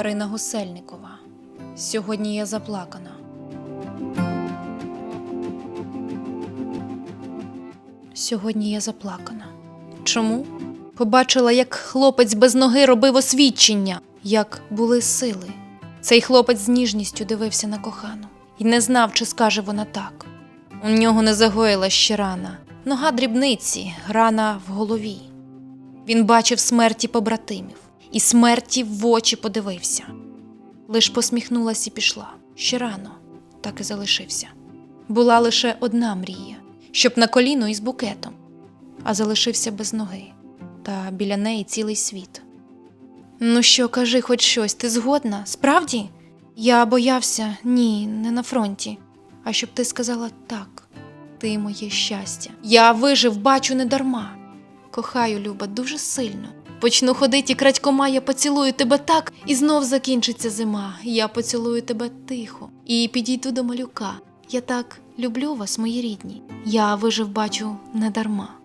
Карина Гусельникова. Сьогодні я заплакана. Сьогодні я заплакана. Чому? Побачила, як хлопець без ноги робив освідчення, як були сили. Цей хлопець з ніжністю дивився на кохану і не знав, чи скаже вона так. У нього не загоїла ще рана, нога дрібниці, рана в голові. Він бачив смерті побратимів і смерті в очі подивився. Лиш посміхнулась і пішла. Ще рано, так і залишився. Була лише одна мрія, щоб на коліно із букетом, а залишився без ноги, та біля неї цілий світ. Ну що, кажи хоч щось, ти згодна? Справді? Я боявся, ні, не на фронті. А щоб ти сказала так, ти моє щастя. Я вижив, бачу не дарма. Кохаю, Люба, дуже сильно. Почну ходити крадькома, я поцілую тебе так, і знов закінчиться зима. Я поцілую тебе тихо і підійду до малюка. Я так люблю вас, мої рідні. Я вижив, бачу, не дарма.